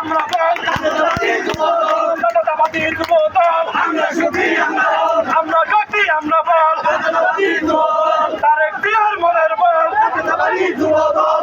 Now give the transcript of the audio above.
আমরা বল জনতাবাদী যুব দল আমরা শক্তি আমরা শক্তি আমরা বল তারেক জিয়ার মনের বল জনতাবাদী যুব দল